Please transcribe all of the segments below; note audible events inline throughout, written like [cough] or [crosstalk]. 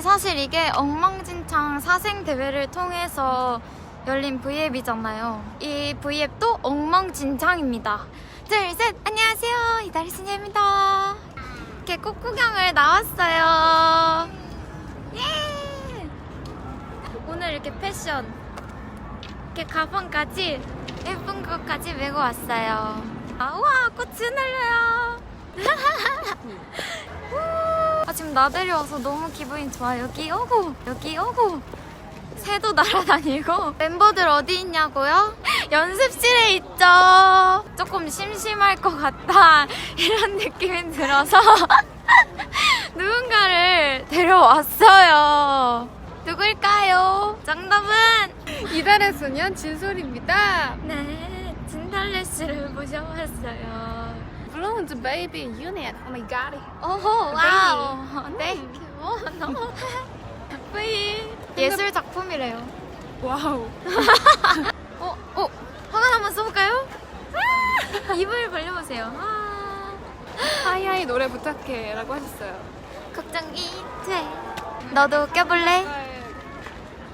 사실 이게 엉망진창 사생 대회를 통해서 열린 V앱이잖아요. 이 V앱도 엉망진창입니다. 둘, 셋, 안녕하세요. 이달신입니다. 이렇게 꽃구경을 나왔어요. 예! 오늘 이렇게 패션, 이렇게 가방까지 예쁜 것까지 메고 왔어요. 아, 우와, 꽃이 날려요. 지금 나들이 와서 너무 기분이 좋아. 여기 오고, 여기 오고. 새도 날아다니고. 멤버들 어디 있냐고요? [laughs] 연습실에 있죠. 조금 심심할 것 같다. [laughs] 이런 느낌이 들어서 [laughs] 누군가를 데려왔어요. 누굴까요? 정답은 이달의 소년 진솔입니다. 네, 진달래 씨를 모셔왔어요. Balloons baby unit. Oh my god. 오호, 와우. 땡큐. 너무 V. 예술 작품이래요. 와우. [laughs] 어, 어, 화관 한번 써볼까요? 아! 입을 벌려보세요. 아, 하이하이 노래 부탁해 라고 하셨어요. 걱정이 돼. 너도 껴볼래? 네.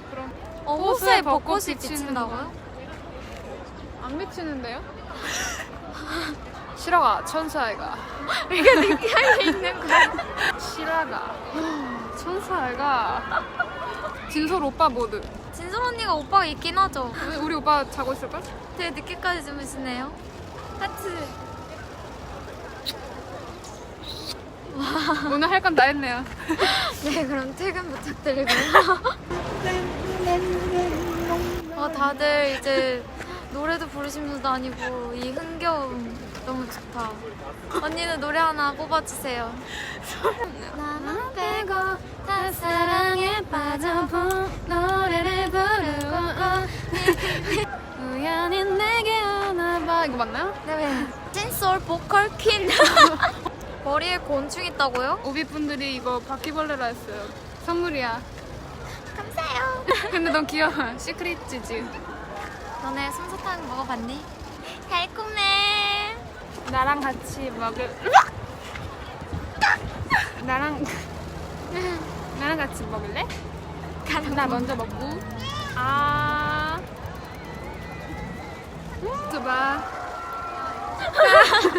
그럼 어, 호수에 벚꽃이 비친다고요? 안 미치는데요? [laughs] 실화가 천사애가 [laughs] 이게 느끼하게 있는 거야. 실화가 천사애가 진솔 오빠 모드. 진솔 언니가 오빠가 있긴 하죠. 우리- 우리 오빠 자고 있을걸? 되게 늦게까지 주무시네요. 하트. [laughs] 오늘 할 건 다 했네요. [laughs] 네, 그럼 퇴근 부탁드리고요. 어, 다들 이제 노래도 부르시면서 다니고 이 흥겨움 너무 좋다. 언니는 노래 하나 뽑아주세요. 나만 빼고 다 사랑에 빠져본 노래를 부르고 우연히 내게 오나 봐 이거 맞나요? 네, 왜? 찐솔 보컬 퀸. [laughs] 머리에 곤충 있다고요? 오비 분들이 이거 바퀴벌레라 했어요. 선물이야. 감사해요. [laughs] 근데 넌 귀여워. 시크릿 지지. 너네 솜사탕 먹어봤니? 달콤해. 나랑 같이 먹을. 나랑 나랑 같이 먹을래? 나 먼저 먹고. 아. 줘봐. [laughs]